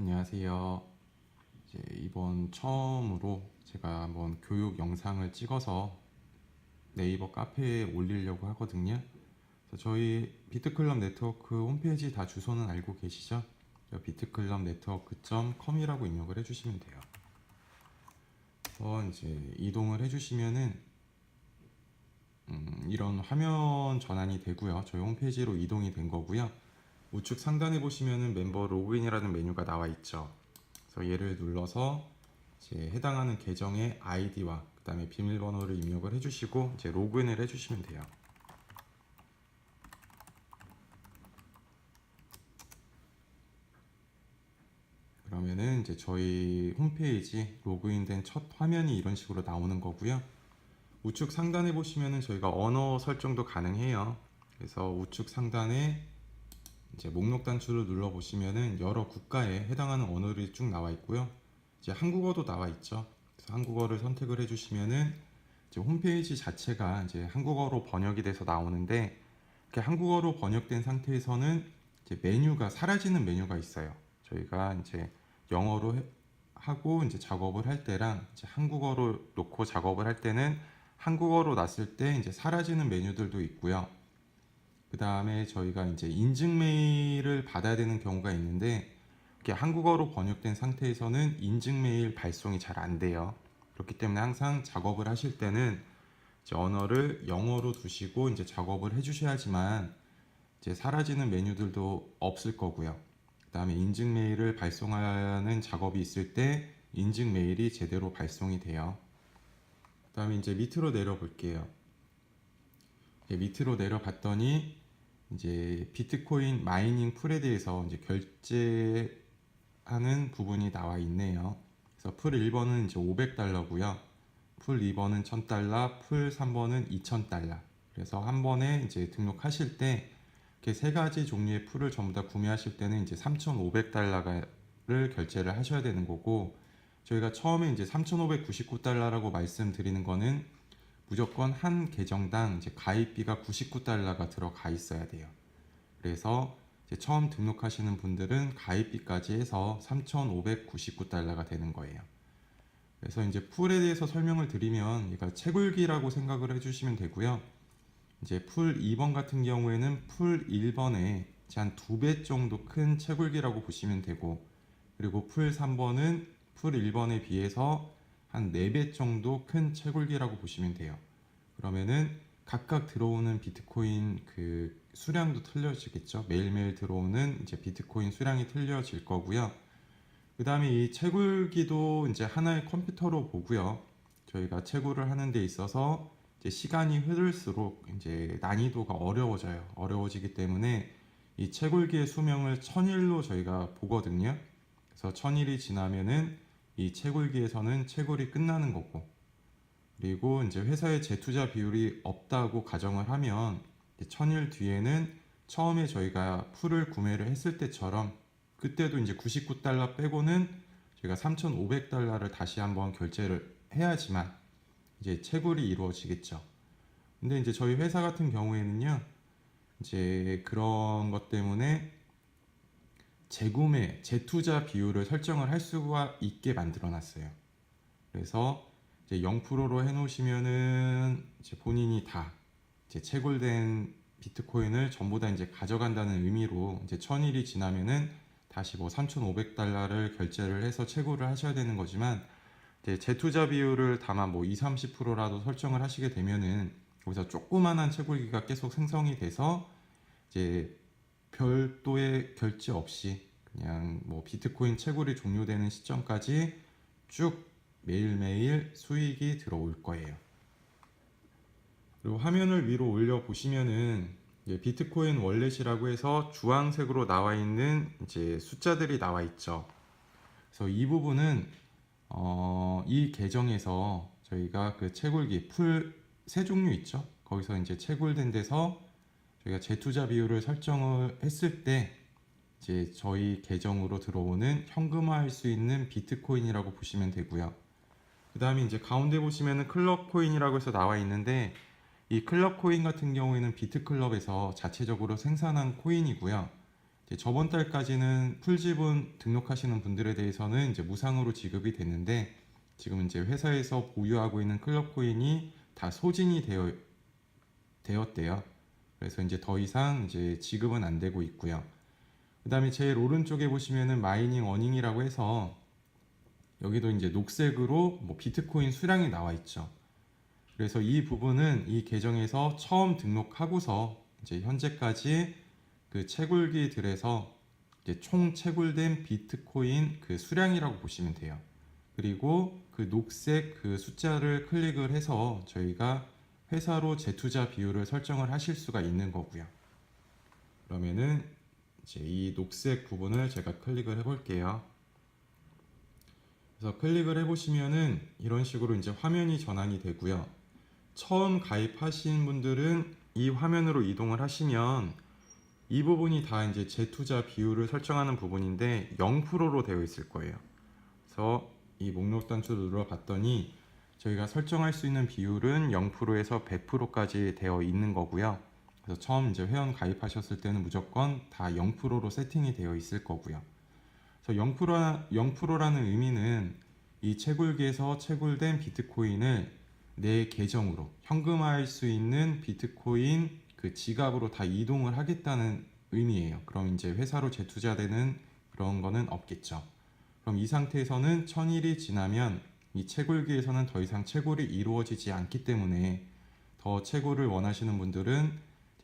안녕하세요. 이제 이번 처음으로 제가 한번 교육 영상을 찍어서 네이버 카페에 올리려고 하거든요. 저희 비트클럽 네트워크 홈페이지 다 주소는 알고 계시죠? 비트클럽 네트워크.com이라고 입력을 해주시면 돼요. 그래서 이제 이동을 해주시면은 음, 이런 화면 전환이 되고요. 저희 홈페이지로 이동이 된 거고요. 우측 상단에 보시면은 멤버 로그인이라는 메뉴가 나와 있죠. 그래서 얘를 눌러서 이제 해당하는 계정의 아이디와 그다음에 비밀번호를 입력을 해주시고 이제 로그인을 해주시면 돼요. 그러면은 이제 저희 홈페이지 로그인된 첫 화면이 이런 식으로 나오는 거고요. 우측 상단에 보시면은 저희가 언어 설정도 가능해요. 그래서 우측 상단에 이제 목록 단추를 눌러 보시면은 여러 국가에 해당하는 언어들이 쭉 나와 있고요. 이제 한국어도 나와 있죠. 그래서 한국어를 선택을 해주시면은 이제 홈페이지 자체가 이제 한국어로 번역이 돼서 나오는데 이렇게 한국어로 번역된 상태에서는 이제 메뉴가 사라지는 메뉴가 있어요. 저희가 이제 영어로 해- 하고 이제 작업을 할 때랑 이제 한국어로 놓고 작업을 할 때는 한국어로 놨을 때 이제 사라지는 메뉴들도 있고요. 그 다음에 저희가 이제 인증 메일을 받아야 되는 경우가 있는데 이렇게 한국어로 번역된 상태에서는 인증 메일 발송이 잘 안 돼요. 그렇기 때문에 항상 작업을 하실 때는 언어를 영어로 두시고 이제 작업을 해주셔야지만 이제 사라지는 메뉴들도 없을 거고요. 그 다음에 인증 메일을 발송하는 작업이 있을 때 인증 메일이 제대로 발송이 돼요. 그 다음에 이제 밑으로 내려 볼게요. 밑으로 내려봤더니 이제 비트코인 마이닝 풀에 대해서 이제 결제하는 부분이 나와 있네요. 그래서 풀 1번은 이제 500달러고요. 풀 2번은 1000달러, 풀 3번은 2000달러. 그래서 한 번에 이제 등록하실 때 이렇게 세 가지 종류의 풀을 전부 다 구매하실 때는 이제 3,500달러를 결제를 하셔야 되는 거고 저희가 처음에 이제 3,599달러라고 말씀드리는 거는 무조건 한 계정당 이제 가입비가 99달러가 들어가 있어야 돼요. 그래서 처음 등록하시는 분들은 가입비까지 해서 3,599달러가 되는 거예요. 그래서 이제 풀에 대해서 설명을 드리면 얘가 채굴기라고 생각을 해주시면 되고요. 이제 풀 2번 같은 경우에는 풀 1번에 한 두 배 정도 큰 채굴기라고 보시면 되고 그리고 풀 3번은 풀 1번에 비해서 한 4배 정도 큰 채굴기라고 보시면 돼요. 그러면은 각각 들어오는 비트코인 그 수량도 틀려지겠죠. 매일매일 들어오는 이제 비트코인 수량이 틀려질 거고요. 그 다음에 이 채굴기도 이제 하나의 컴퓨터로 보고요. 저희가 채굴을 하는 데 있어서 이제 시간이 흐를수록 이제 난이도가 어려워져요. 어려워지기 때문에 이 채굴기의 수명을 천일로 저희가 보거든요. 그래서 천일이 지나면은 이 채굴기에서는 채굴이 끝나는 거고 그리고 이제 회사의 재투자 비율이 없다고 가정을 하면 천일 뒤에는 처음에 저희가 풀을 구매를 했을 때처럼 그때도 이제 99달러 빼고는 저희가 3,500달러를 다시 한번 결제를 해야지만 이제 채굴이 이루어지겠죠. 근데 이제 저희 회사 같은 경우에는요, 이제 그런 것 때문에 재구매, 재투자 비율을 설정을 할 수가 있게 만들어 놨어요. 그래서 이제 0%로 해 놓으시면은 이제 본인이 다 이제 채굴된 비트코인을 전부 다 이제 가져간다는 의미로 이제 천일이 지나면은 다시 뭐 3,500달러를 결제를 해서 채굴을 하셔야 되는 거지만 이제 재투자 비율을 다만 뭐 2, 30%라도 설정을 하시게 되면은 여기서 조그만한 채굴기가 계속 생성이 돼서 이제 별도의 결제 없이 그냥 뭐 비트코인 채굴이 종료되는 시점까지 쭉 매일매일 수익이 들어올 거예요. 그리고 화면을 위로 올려 보시면은 비트코인 월렛이라고 해서 주황색으로 나와 있는 이제 숫자들이 나와 있죠. 그래서 이 부분은 어, 이 계정에서 저희가 그 채굴기 풀 세 종류 있죠. 거기서 이제 채굴된 데서 저희가 재투자 비율을 설정을 했을 때 이제 저희 계정으로 들어오는 현금화할 수 있는 비트코인이라고 보시면 되고요. 그 다음에 이제 가운데 보시면은 클럽 코인이라고 해서 나와 있는데 이 클럽 코인 같은 경우에는 비트클럽에서 자체적으로 생산한 코인이고요. 저번 달까지는 풀지분 등록하시는 분들에 대해서는 이제 무상으로 지급이 됐는데 지금 이제 회사에서 보유하고 있는 클럽 코인이 다 소진이 되어 되었대요. 그래서 이제 더 이상 이제 지급은 안 되고 있고요. 그 다음에 제일 오른쪽에 보시면은 마이닝 어닝이라고 해서 여기도 이제 녹색으로 뭐 비트코인 수량이 나와 있죠. 그래서 이 부분은 이 계정에서 처음 등록하고서 이제 현재까지 그 채굴기들에서 이제 총 채굴된 비트코인 그 수량이라고 보시면 돼요. 그리고 그 녹색 그 숫자를 클릭을 해서 저희가 회사로 재투자 비율을 설정을 하실 수가 있는 거고요. 그러면은 이제 이 녹색 부분을 제가 클릭을 해볼게요. 그래서 클릭을 해보시면은 이런 식으로 이제 화면이 전환이 되고요. 처음 가입하신 분들은 이 화면으로 이동을 하시면 이 부분이 다 이제 재투자 비율을 설정하는 부분인데 0%로 되어 있을 거예요. 그래서 이 목록 단추를 눌러 봤더니 저희가 설정할 수 있는 비율은 0%에서 100%까지 되어 있는 거고요. 그래서 처음 이제 회원 가입하셨을 때는 무조건 다 0%로 세팅이 되어 있을 거고요. 그래서 0%라, 0%라는 의미는 이 채굴기에서 채굴된 비트코인을 내 계정으로 현금화할 수 있는 비트코인 그 지갑으로 다 이동을 하겠다는 의미예요. 그럼 이제 회사로 재투자되는 그런 거는 없겠죠. 그럼 이 상태에서는 천일이 지나면 이 채굴기에서는 더 이상 채굴이 이루어지지 않기 때문에 더 채굴을 원하시는 분들은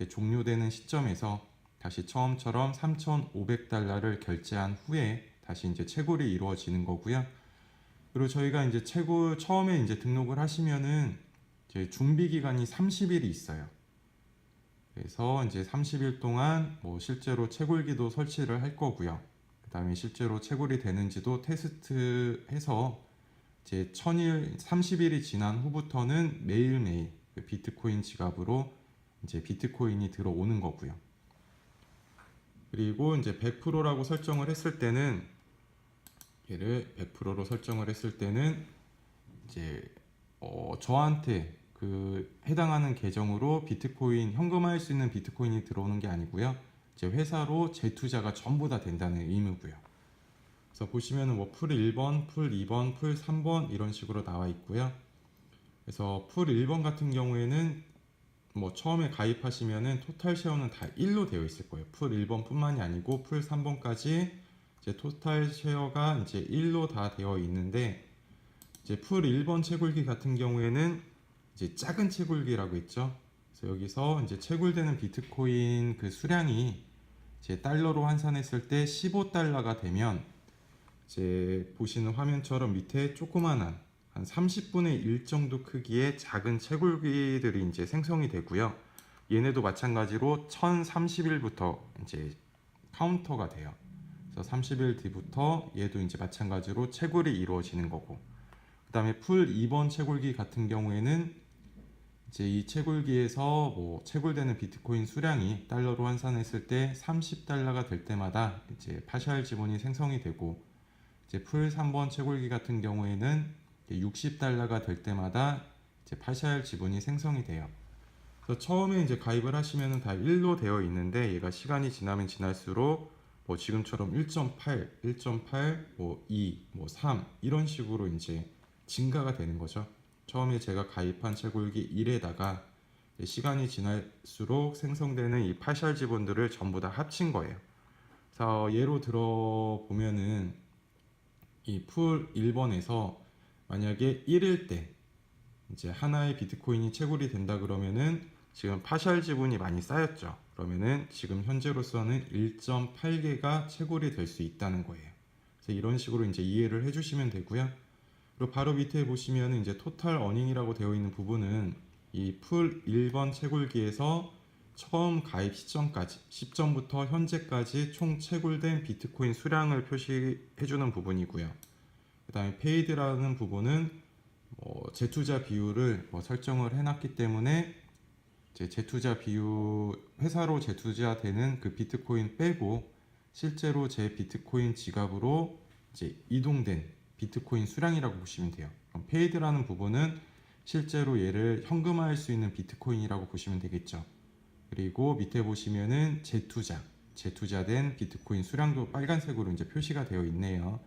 종료되는 시점에서 다시 처음처럼 3,500달러를 결제한 후에 다시 이제 채굴이 이루어지는 거고요. 그리고 저희가 이제 채굴 처음에 이제 등록을 하시면은 이제 준비 기간이 30일이 있어요. 그래서 이제 30일 동안 뭐 실제로 채굴기도 설치를 할 거고요. 그 다음에 실제로 채굴이 되는지도 테스트해서 이 제 1000일 30일이 지난 후부터는 매일매일 그 비트코인 지갑으로 이제 비트코인이 들어오는 거고요. 그리고 이제 100%라고 설정을 했을 때는 얘를 100%로 설정을 했을 때는 이제 어, 저한테 그 해당하는 계정으로 비트코인 현금화할 수 있는 비트코인이 들어오는 게 아니고요. 이제 회사로 재투자가 전부 다 된다는 의미고요. 그래서 보시면은 뭐 풀 1번, 풀 2번, 풀 3번 이런 식으로 나와 있고요. 그래서 풀 1번 같은 경우에는 뭐 처음에 가입하시면은 토탈 쉐어는 다 1로 되어 있을 거예요. 풀 1번뿐만이 아니고 풀 3번까지 이제 토탈 쉐어가 이제 1로 다 되어 있는데 이제 풀 1번 채굴기 같은 경우에는 이제 작은 채굴기라고 했죠. 그래서 여기서 이제 채굴되는 비트코인 그 수량이 이제 달러로 환산했을 때 15달러가 되면 이제 보시는 화면처럼 밑에 조그만한 한 30분의 1 정도 크기의 작은 채굴기들이 이제 생성이 되고요. 얘네도 마찬가지로 1030일부터 이제 카운터가 돼요. 그래서 30일 뒤부터 얘도 이제 마찬가지로 채굴이 이루어지는 거고. 그 다음에 풀 2번 채굴기 같은 경우에는 이제 이 채굴기에서 뭐 채굴되는 비트코인 수량이 달러로 환산했을 때 30달러가 될 때마다 이제 파샬 지분이 생성이 되고 이제 풀 3번 채굴기 같은 경우에는 60달러가 될 때마다 이제 파샬 지분이 생성이 돼요. 그래서 처음에 이제 가입을 하시면은 다 1로 되어 있는데 얘가 시간이 지나면 지날수록 뭐 지금처럼 1.8, 1.8, 뭐 2, 뭐 3 이런 식으로 이제 증가가 되는 거죠. 처음에 제가 가입한 채굴기 1에다가 시간이 지날수록 생성되는 이 파샬 지분들을 전부 다 합친 거예요. 그래서 예로 들어 보면은 이 풀 1번에서 만약에 1일 때 이제 하나의 비트코인이 채굴이 된다 그러면은 지금 파샬 지분이 많이 쌓였죠. 그러면은 지금 현재로서는 1.8개가 채굴이 될 수 있다는 거예요. 그래서 이런 식으로 이제 이해를 해주시면 되고요. 그리고 바로 밑에 보시면 이제 토탈 어닝이라고 되어 있는 부분은 이 풀 1번 채굴기에서 처음 가입 시점까지 시점부터 현재까지 총 채굴된 비트코인 수량을 표시해주는 부분이고요. 그 다음에 페이드라는 부분은 뭐 재투자 비율을 뭐 설정을 해놨기 때문에 이제 재투자 비율 회사로 재투자되는 그 비트코인 빼고 실제로 제 비트코인 지갑으로 이제 이동된 비트코인 수량이라고 보시면 돼요. 그럼 페이드라는 부분은 실제로 얘를 현금화할 수 있는 비트코인이라고 보시면 되겠죠. 그리고 밑에 보시면은 재투자 재투자된 비트코인 수량도 빨간색으로 이제 표시가 되어 있네요.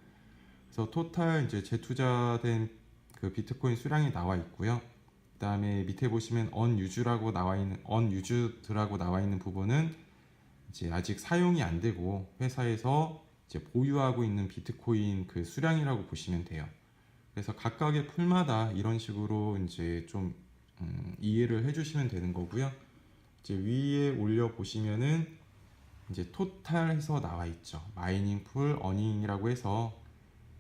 그래서 토탈 이제 재투자된 그 비트코인 수량이 나와 있고요. 그다음에 밑에 보시면 언유주라고 나와 있는 언유주드라고 나와 있는 부분은 이제 아직 사용이 안 되고 회사에서 이제 보유하고 있는 비트코인 그 수량이라고 보시면 돼요. 그래서 각각의 풀마다 이런 식으로 이제 좀 음, 이해를 해주시면 되는 거고요. 이제 위에 올려 보시면은 이제 토탈해서 나와 있죠. 마이닝 풀 어닝이라고 해서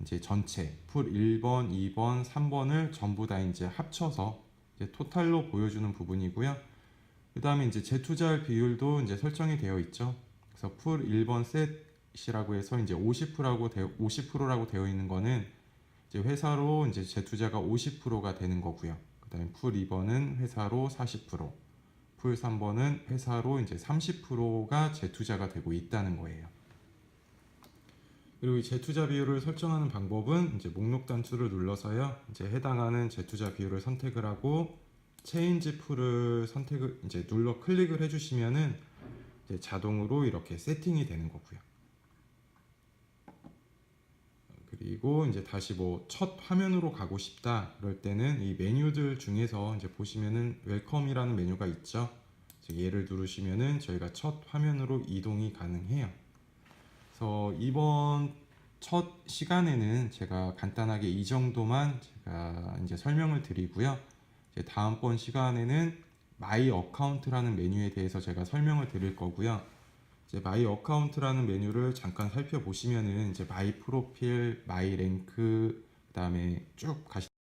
이제 전체 풀 1번, 2번, 3번을 전부 다 이제 합쳐서 이제 토탈로 보여주는 부분이고요. 그 다음에 이제 재투자할 비율도 이제 설정이 되어 있죠. 그래서 풀 1번 셋이라고 해서 이제 50%라고 되어, 50%라고 되어 있는 거는 이제 회사로 이제 재투자가 50%가 되는 거고요. 그 다음에 풀 2번은 회사로 40%, 풀 3번은 회사로 이제 30%가 재투자가 되고 있다는 거예요. 그리고 이 재투자 비율을 설정하는 방법은 이제 목록 단추를 눌러서요. 이제 해당하는 재투자 비율을 선택을 하고 체인지 풀을 선택을 이제 눌러 클릭을 해주시면은 자동으로 이렇게 세팅이 되는 거고요. 그리고 이제 다시 뭐 첫 화면으로 가고 싶다 그럴 때는 이 메뉴들 중에서 이제 보시면은 웰컴이라는 메뉴가 있죠. 얘를 누르시면은 저희가 첫 화면으로 이동이 가능해요. 그래서 이번 첫 시간에는 제가 간단하게 이 정도만 제가 이제 설명을 드리고요. 이제 다음번 시간에는 마이 어카운트라는 메뉴에 대해서 제가 설명을 드릴 거고요. 이제 마이 어카운트라는 메뉴를 잠깐 살펴보시면은 이제 마이 프로필, 마이 랭크 그다음에 쭉 가시